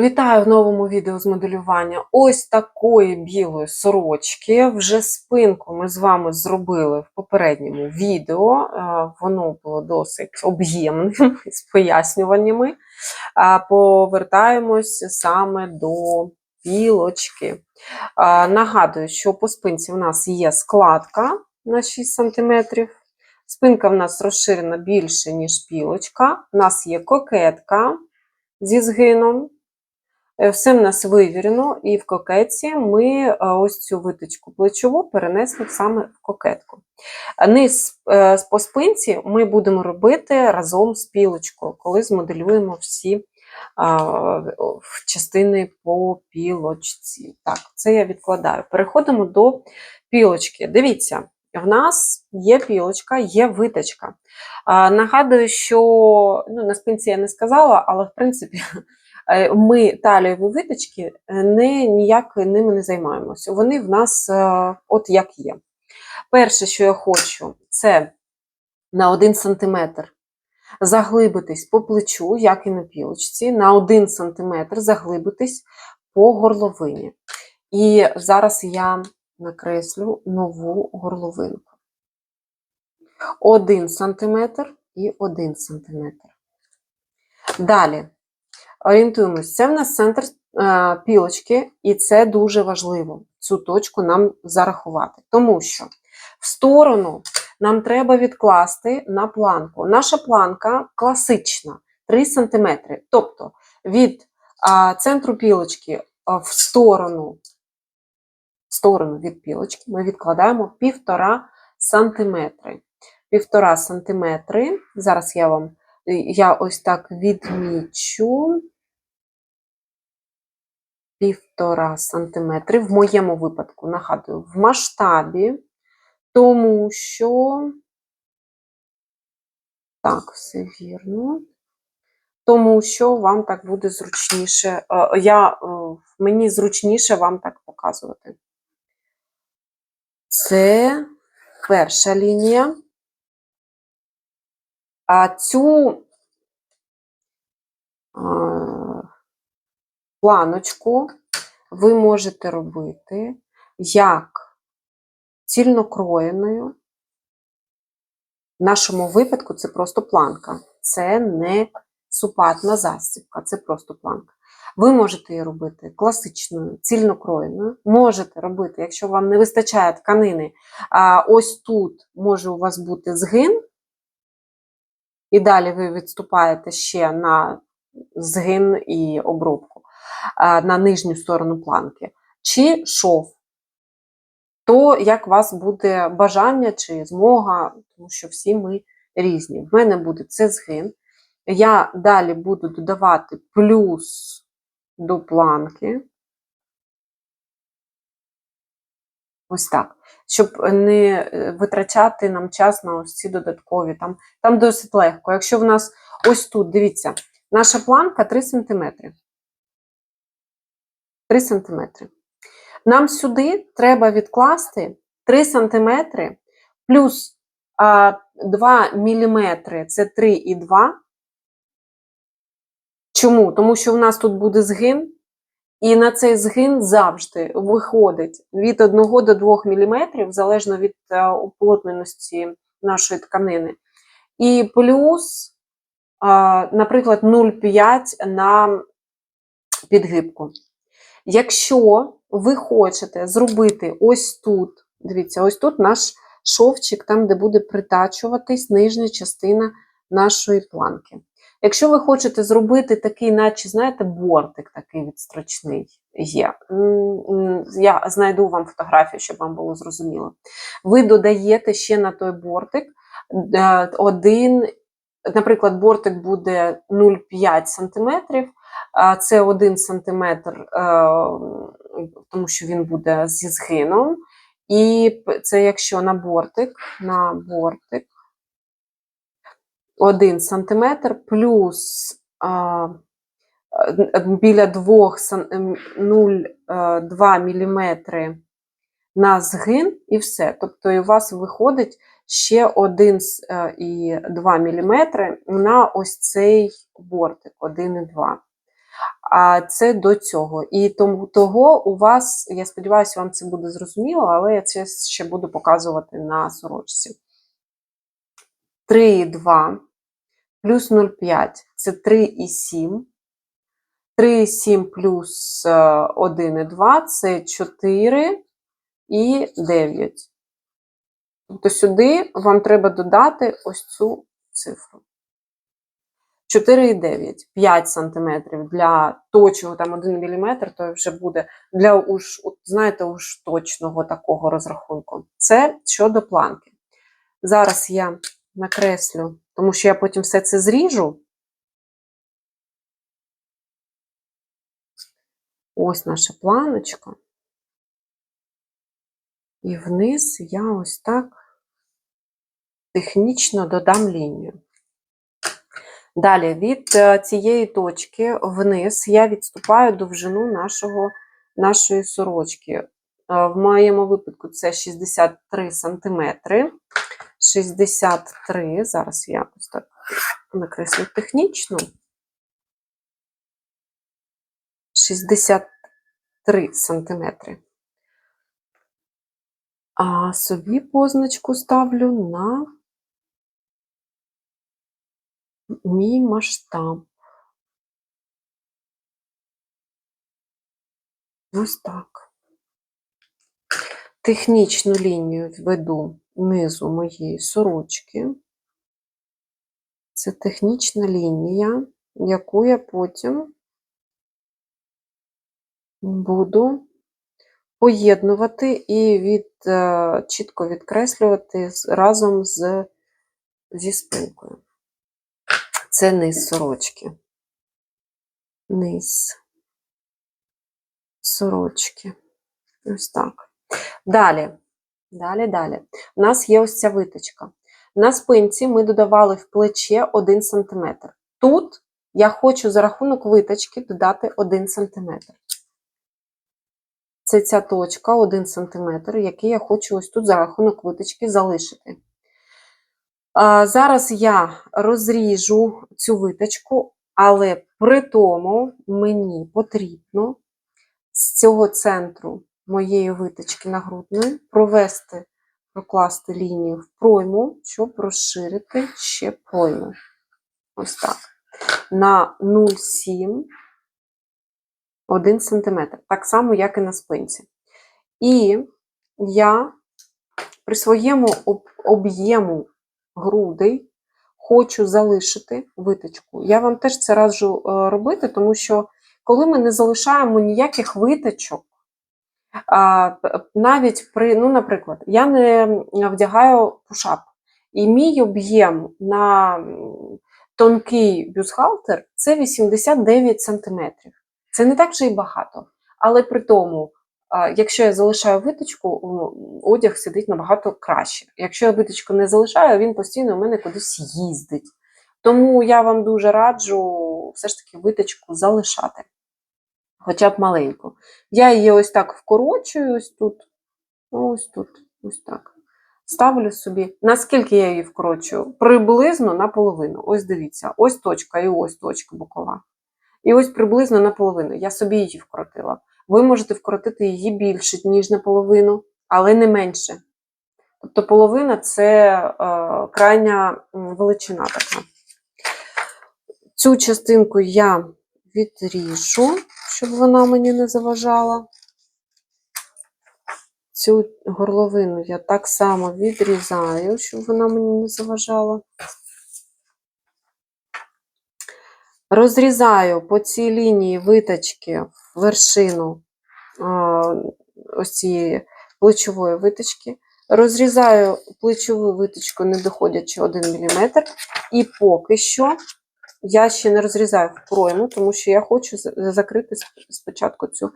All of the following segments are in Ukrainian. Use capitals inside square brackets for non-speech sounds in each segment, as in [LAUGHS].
Вітаю в новому відео з моделювання ось такої білої сорочки. Вже спинку ми з вами зробили в попередньому відео. Е, Воно було досить об'ємним [LAUGHS] з пояснюваннями. Повертаємось саме до білочки. Е, Нагадую, що по спинці в нас є складка на 6 см. Спинка в нас розширена більше, ніж пілочка. У нас є кокетка зі згином. Е, Все в нас вивірено, і в кокетці ми е, ось цю виточку плечову перенесли саме в кокетку. Низ е, по спинці ми будемо робити разом з пілочкою, коли змоделюємо всі частини по пілочці. Так, це я відкладаю. Переходимо до пілочки. Дивіться, в нас є пілочка, є виточка. Нагадую, що ну, на спинці я не сказала, але в принципі. [LAUGHS] Е, Ми талієві виточки е, не, ніяк ними не займаємося. Вони в нас е, от як є. Перше, що я хочу, це на 1 см заглибитись по плечу, як і на пілочці, на 1 см заглибитись по горловині. І зараз я накреслю нову горловинку. 1 см і 1 см. Далі. Орієнтуємось, це в нас центр е, пілочки, і це дуже важливо цю точку нам зарахувати. Тому що в сторону нам треба відкласти на планку. Наша планка класична 3 см. Тобто від центру пілочки в сторону, в сторону від пілочки ми відкладаємо 1,5 см. 1,5 см. Зараз я вам я ось так відмічу півтора сантиметри. В моєму випадку, нагадую, в масштабі, тому що, так, все вірно. Тому що вам так буде зручніше. е, Я, е, Мені зручніше вам так показувати. Це перша лінія. А цю планочку ви можете робити як цільнокроєною. В нашому випадку це просто планка. Це не супатна застібка, це просто планка. Ви можете її робити класичною, цільнокроєною. Можете робити, якщо вам не вистачає тканини, а ось тут може у вас бути згин, і далі ви відступаєте ще на згин і обробку на нижню сторону планки, чи шов, то як у вас буде бажання чи змога, тому що всі ми різні. В мене буде це згин. Я далі буду додавати плюс до планки. Ось так. Щоб не витрачати нам час на ось ці додаткові. Там там досить легко. Якщо в нас ось тут, дивіться, наша планка 3 см. 3 см. Нам сюди треба відкласти 3 см плюс 2 мм це 3,2. Чому? Тому що в нас тут буде згин. І на цей згин завжди виходить від 1 до 2 мм, залежно від е, уплотненості нашої тканини. І плюс, наприклад, 0,5 на підгибку. Якщо ви хочете зробити ось тут, дивіться, ось тут наш шовчик, там, де буде притачуватись нижня частина нашої планки. Якщо ви хочете зробити такий, наче, знаєте, бортик такий відстрочний є. Я знайду вам фотографію, щоб вам було зрозуміло. Ви додаєте ще на той бортик е, один, наприклад, бортик буде 0,5 см, це 1 см, е, тому що він буде зі згином. І це якщо на бортик, на бортик. 1 см плюс а, біля 0,2 мм на згин і все. Тобто у вас виходить ще 1,2 мм на ось цей бортик, 1,2. А це до цього. І тому того у вас, я сподіваюся, вам це буде зрозуміло, але я це ще буду показувати на сорочці. 3,2 плюс 0,5 це 3,7. 3,7 плюс е, 1,2 це 4 і 9. Тобто сюди вам треба додати ось цю цифру. 4,9, 5 см для точного там 1 мм, то вже буде для уж, знаєте, уж точного такого розрахунку. Це щодо планки. Зараз я накреслю, тому що я потім все це зріжу. Ось наша планочка. І вниз я ось так технічно додам лінію. Далі від е, цієї точки вниз я відступаю довжину нашого, нашої сорочки. Е, В моєму випадку це 63 см. 63, зараз я ось так накреслю технічно. 63 сантиметри. А собі позначку ставлю на мій масштаб. Ось так. Технічну лінію введу низу моєї сорочки. Це технічна лінія, яку я потім буду поєднувати і від, е, чітко відкреслювати разом з, зі спинкою. Це низ сорочки. Низ сорочки. Ось так. Далі. Далі, далі. У нас є ось ця виточка. На спинці ми додавали в плече 1 см. Тут я хочу за рахунок виточки додати 1 см. Це ця точка 1 см, який я хочу ось тут за рахунок виточки залишити. Зараз я розріжу цю виточку, але при тому мені потрібно з цього центру моєї виточки нагрудної провести, прокласти лінію в пройму, щоб розширити ще пройму. Ось так. На 0,7 1 см. Так само, як і на спинці. І я при своєму об- об'єму грудей хочу залишити виточку. Я вам теж це раджу е, робити, тому що коли ми не залишаємо ніяких виточок, навіть при, ну, наприклад, я не вдягаю пушап, і мій об'єм на тонкий бюстгальтер це 89 см. Це не так вже і багато. Але при тому, якщо я залишаю виточку, одяг сидить набагато краще. Якщо я виточку не залишаю, він постійно у мене кудись їздить. Тому я вам дуже раджу все ж таки виточку залишати, хоча б маленьку. Я її ось так вкорочую, ось тут, ось тут, ось так. Ставлю собі. Наскільки я її вкорочую? Приблизно наполовину. Ось дивіться, ось точка і ось точка бокова. І ось приблизно наполовину. Я собі її вкоротила. Ви можете вкоротити її більше, ніж наполовину, але не менше. Тобто половина це е, крайня величина така. Цю частинку я відріжу, щоб вона мені не заважала. Цю горловину я так само відрізаю, щоб вона мені не заважала. Розрізаю по цій лінії виточки вершину ось цієї плечової виточки. Розрізаю плечову виточку, не доходячи 1 мм. І поки що я ще не розрізаю в пройму, тому що я хочу закрити спочатку цю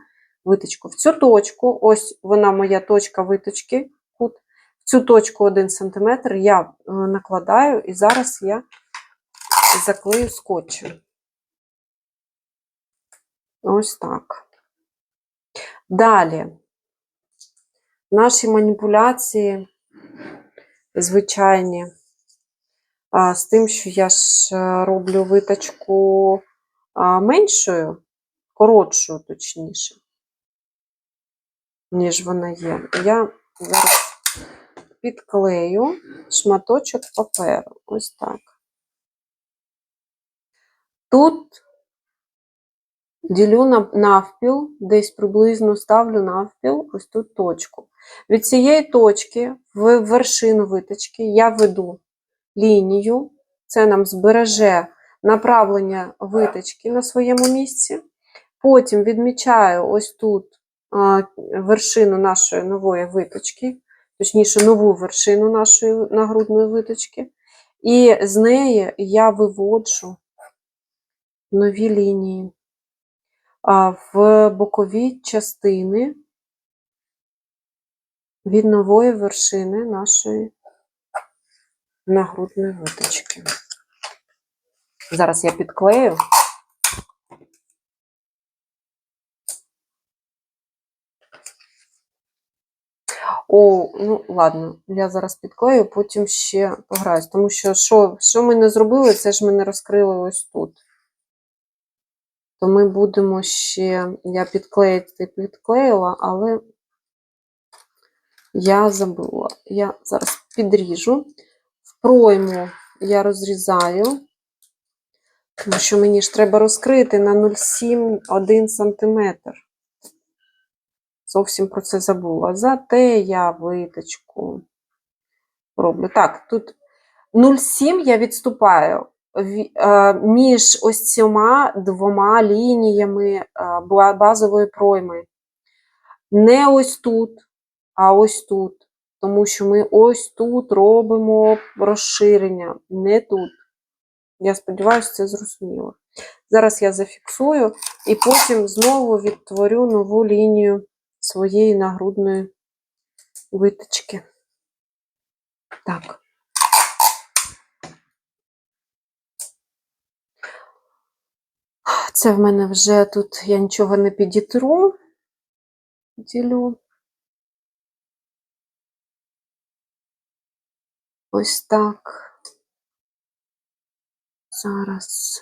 виточку. В цю точку, ось вона моя точка виточки, кут, в цю точку 1 см я е, накладаю, і зараз я заклею скотчем. Ось так. Далі. Наші маніпуляції звичайні. А, з тим, що я ж е, роблю виточку меншою, коротшою, точніше, ніж вона є. Я зараз підклею шматочок паперу. Ось так. Тут ділю на навпіл, десь приблизно ставлю навпіл, ось тут точку. Від цієї точки в вершину виточки я веду лінію, це нам збереже направлення виточки на своєму місці. Потім відмічаю ось тут вершину нашої нової виточки, точніше, нову вершину нашої нагрудної виточки. І з неї я виводжу нові лінії в бокові частини від нової вершини нашої нагрудної виточки. Зараз я підклею. О, ну ладно, я зараз підклею, потім ще пограюсь. Тому що, що, що ми не зробили, це ж ми не розкрили ось тут. То ми будемо ще, я підклеїти підклеїла, але я забула. Я зараз підріжу. В пройму я розрізаю, тому що мені ж треба розкрити на 0,7 1 см. Зовсім про це забула. Зате я виточку роблю. Так, тут 0,7 я відступаю ві- між ось цими двома лініями базової пройми. Не ось тут, а ось тут. Тому що ми ось тут робимо розширення, не тут. Я сподіваюся, це зрозуміло. Зараз я зафіксую і потім знову відтворю нову лінію своєї нагрудної виточки. Так. Це в мене вже тут я нічого не підітру, ділю. Ось так. Зараз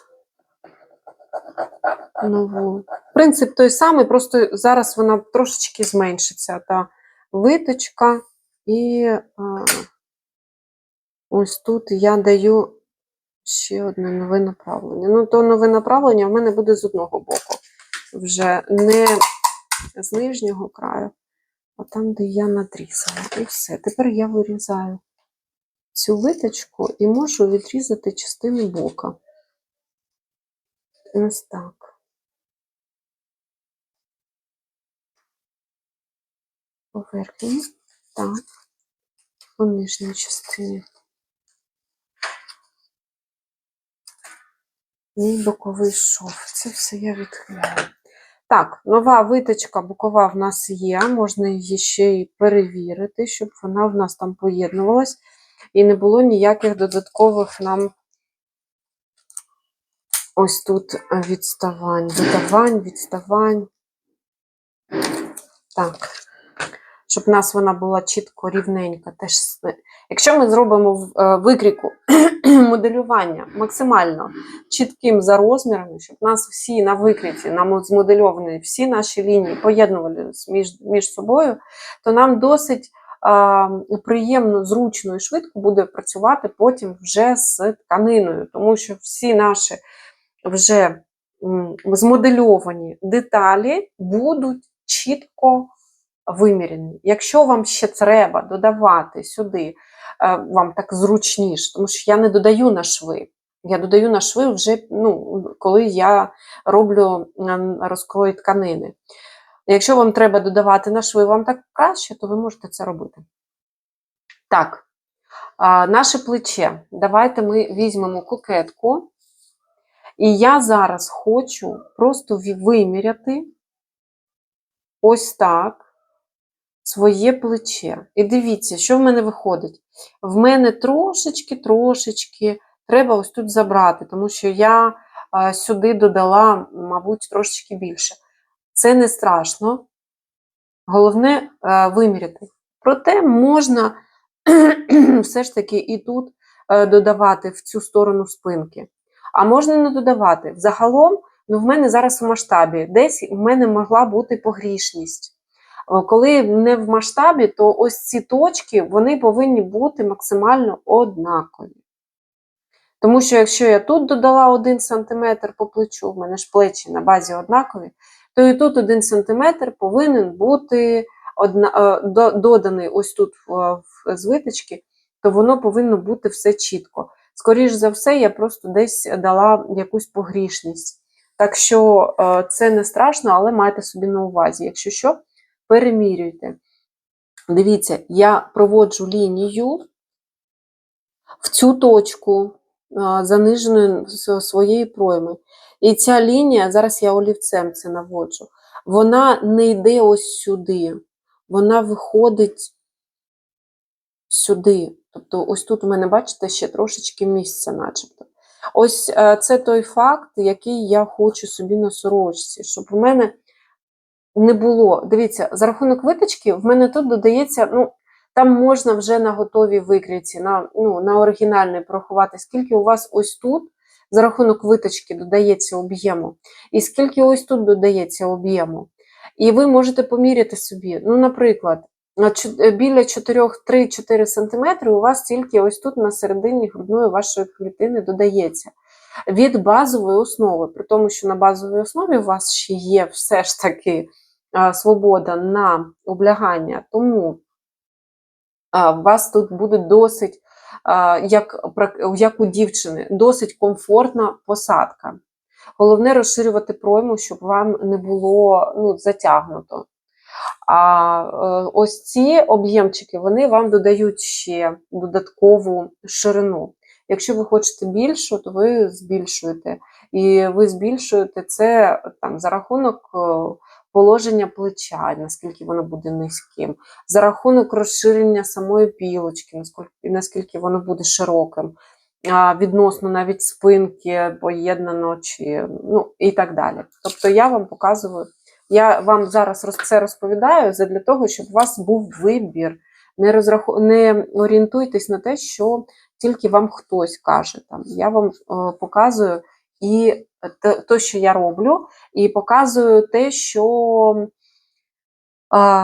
нову. Принцип той самий, просто зараз вона трошечки зменшиться та виточка, і а, ось тут я даю ще одне нове направлення. Ну, то нове направлення в мене буде з одного боку. Вже не з нижнього краю, а там, де я надрізала. І все. Тепер я вирізаю цю виточку і можу відрізати частину бока. Ось так. По верхній, так, по нижній частині. І боковий шов. Це все я відхиляю. Так, нова виточка бокова в нас є. Можна її ще й перевірити, щоб вона в нас там поєднувалась і не було ніяких додаткових нам ось тут відставань, додавань, відставань. Так. Щоб в нас вона була чітко рівненька. Теж, якщо ми зробимо е, викріку [CLEARS THROAT] моделювання максимально чітким за розмірами, щоб нас всі на викріті, нам змодельовані всі наші лінії поєднувалися між, між собою, то нам досить приємно, зручно і швидко буде працювати потім вже з тканиною, тому що всі наші вже змодельовані деталі будуть чітко виміряні. Якщо вам ще треба додавати сюди, е, вам так зручніше, тому що я не додаю на шви. Я додаю на шви вже, ну, коли я роблю розкрої тканини. Якщо вам треба додавати на шви, вам так краще, то ви можете це робити. Так, наше плече. Давайте ми візьмемо кокетку. І я зараз хочу просто виміряти ось так своє плече. І дивіться, що в мене виходить. В мене трошечки, трошечки треба ось тут забрати, тому що я сюди додала, мабуть, трошечки більше. Це не страшно. Головне е, виміряти. Проте можна [CLEARS THROAT] все ж таки і тут е, додавати в цю сторону спинки. А можна не додавати. Загалом Ну, в мене зараз у масштабі. Десь в мене могла бути погрішність. Е, Коли не в масштабі, то ось ці точки вони повинні бути максимально однакові. Тому що якщо я тут додала 1 см по плечу, в мене ж плечі на базі однакові, то і тут 1 см повинен бути одна, е, доданий ось тут в, в виточки, то воно повинно бути все чітко. Скоріш за все, я просто десь дала якусь погрішність. Так що е, це не страшно, але майте собі на увазі. Якщо що, перемірюйте. Дивіться, я проводжу лінію в цю точку а, заниженої своєї пройми. І ця лінія, зараз я олівцем це наводжу, вона не йде ось сюди, вона виходить сюди. Тобто, ось тут у мене, бачите, ще трошечки місця, начебто. Ось е, це той факт, який я хочу собі на сорочці, щоб у мене не було. Дивіться, за рахунок виточки, в мене тут додається, ну, там можна вже на готовій викрійці, на, ну, на оригінальний порахувати, скільки у вас ось тут за рахунок виточки додається об'єму, і скільки ось тут додається об'єму. І ви можете поміряти собі. Ну, наприклад, е, біля 4-3-4 см у вас тільки ось тут на середині грудної вашої клітини додається від базової основи, при тому, що на базовій основі у вас ще є все ж таки свобода на облягання, тому у вас тут буде досить, як, як у дівчини, досить комфортна посадка. Головне розширювати пройму, щоб вам не було ну, затягнуто. А е, ось ці об'ємчики вони вам додають ще додаткову ширину. Якщо ви хочете більшу, то ви збільшуєте. І ви збільшуєте це там, за рахунок е, положення плеча, наскільки воно буде низьким, за рахунок розширення самої пілочки, наскільки воно буде широким, відносно навіть спинки поєднано чи ну, і так далі. Тобто я вам показую. Я вам зараз це розповідаю для того, щоб у вас був вибір. Не, розраху... не орієнтуйтесь на те, що тільки вам хтось каже. Там. Я вам е, показую і те, що я роблю, і показую те, що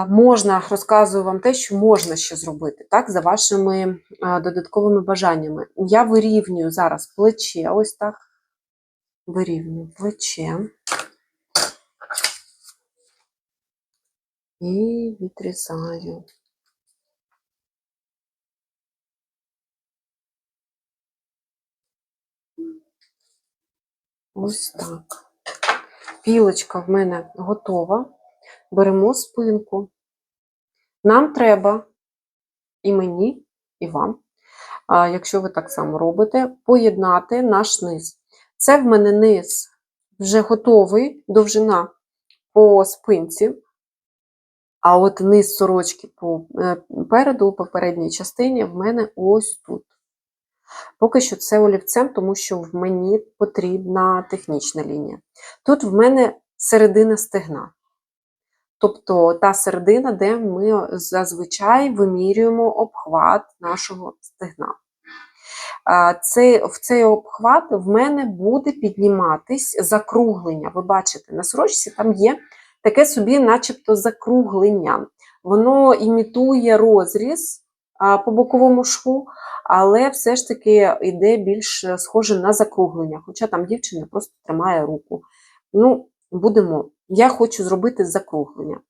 можна, розказую вам те, що можна ще зробити, так, за вашими е, додатковими бажаннями. Я вирівнюю зараз плече, ось так. Вирівнюю плече. І відрізаю. Ось так. Пілочка в мене готова. Беремо спинку. Нам треба, і мені, і вам, якщо ви так само робите, поєднати наш низ. Це в мене низ вже готовий, довжина по спинці. А от низ сорочки попереду, по передній частині, в мене ось тут. Поки що це олівцем, тому що в мені потрібна технічна лінія. Тут в мене середина стегна. Тобто та середина, де ми зазвичай вимірюємо обхват нашого стегна. Це, в цей обхват в мене буде підніматись закруглення. Ви бачите, на сорочці там є таке собі, начебто, закруглення. Воно імітує розріз по боковому шву, але все ж таки йде більш схоже на закруглення. Хоча там дівчина просто тримає руку. Ну, будемо. Я хочу зробити закруглення.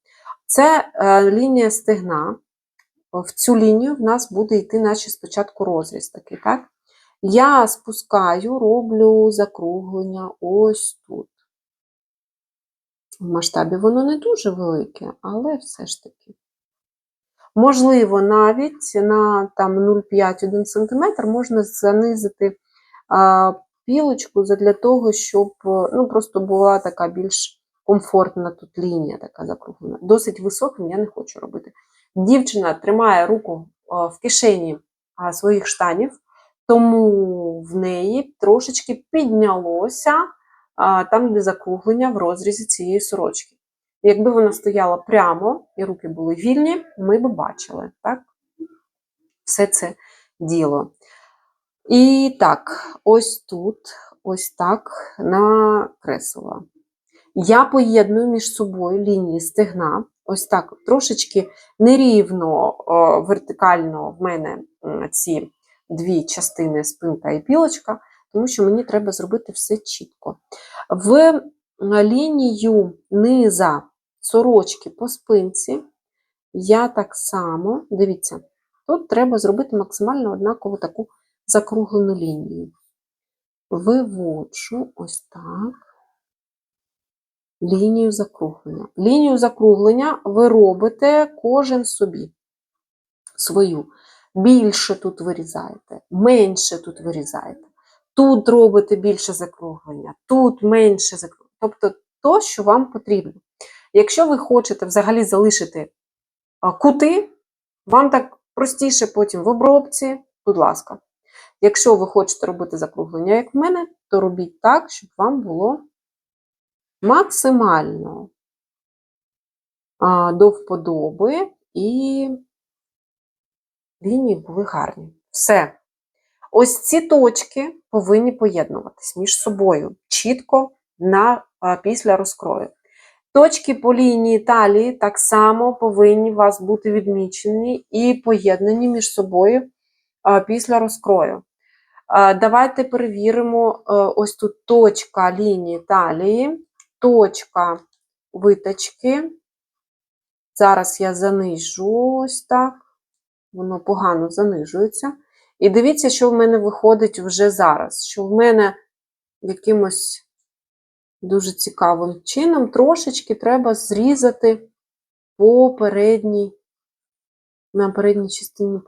Це е, лінія стегна. В цю лінію в нас буде йти, наче спочатку розріз такий, так? Я спускаю, роблю закруглення ось тут. В масштабі воно не дуже велике, але все ж таки. Можливо, навіть на там 0,5-1 см можна занизити а, пілочку для того, щоб ну, просто була така більш комфортна тут лінія, така закруглена. Досить високим я не хочу робити. Дівчина тримає руку а, в кишені своїх штанів, тому в неї трошечки піднялося там, де закруглення в розрізі цієї сорочки. Якби вона стояла прямо і руки були вільні, ми б бачили так? все це діло. І так, ось тут ось так накреслила. Я поєдную між собою лінії стегна, ось так трошечки нерівно о, вертикально в мене ці дві частини спинка і пілочка, тому що мені треба зробити все чітко. В лінію низа сорочки по спинці я так само, дивіться, тут треба зробити максимально однакову таку закруглену лінію. Виводжу ось так лінію закруглення. Лінію закруглення ви робите кожен собі свою. Більше тут вирізаєте, менше тут вирізаєте. Тут робите більше закруглення, тут менше закруглення. Тобто то, що вам потрібно. Якщо ви хочете взагалі залишити кути, вам так простіше потім в обробці, будь ласка. Якщо ви хочете робити закруглення, як в мене, то робіть так, щоб вам було максимально до вподоби і лінії були гарні. Все. Ось ці точки повинні поєднуватись між собою чітко на, після розкрою. Точки по лінії талії так само повинні у вас бути відмічені і поєднані між собою після розкрою. Давайте перевіримо е, ось тут точка лінії талії, точка виточки. Зараз я занижу ось так, воно погано занижується. І дивіться, що в мене виходить вже зараз. Що в мене якимось дуже цікавим чином трошечки треба зрізати по передній, на передній частині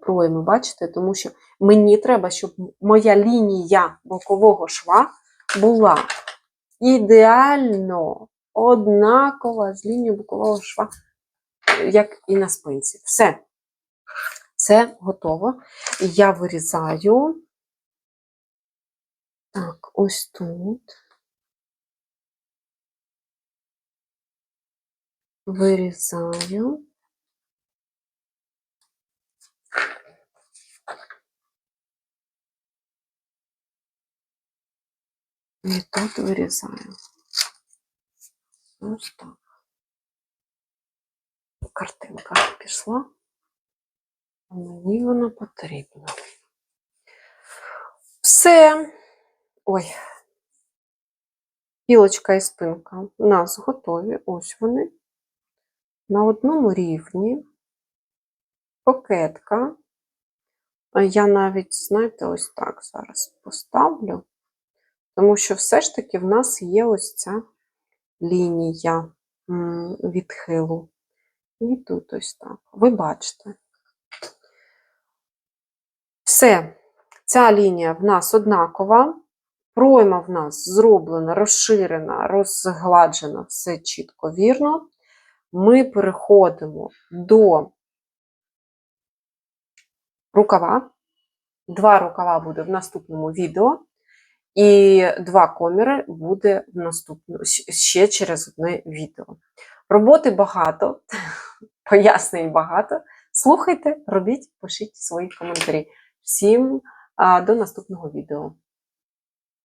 пройми, бачите? Тому що мені треба, щоб моя лінія бокового шва була ідеально однакова з лінією бокового шва, як і на спинці. Все. Це готово. Я вирізаю. Так, ось тут. Вирізаю. І тут вирізаю. Ось так. Картинка пішла. Мені вона потрібна. Все. Ой. Пілочка і спинка у нас готові. Ось вони. На одному рівні. Кокетка. А Я навіть, знаєте, ось так зараз поставлю. Тому що все ж таки в нас є ось ця лінія відхилу. І тут ось так. Ви бачите. Все, ця лінія в нас однакова. Пройма в нас зроблена, розширена, розгладжена, все чітко вірно. Ми переходимо до рукава. Два рукава буде в наступному відео. І два коміри буде в наступному, ще через одне відео. Роботи багато, [LAUGHS] пояснень багато. Слухайте, робіть, пишіть свої коментарі. Всім до наступного відео.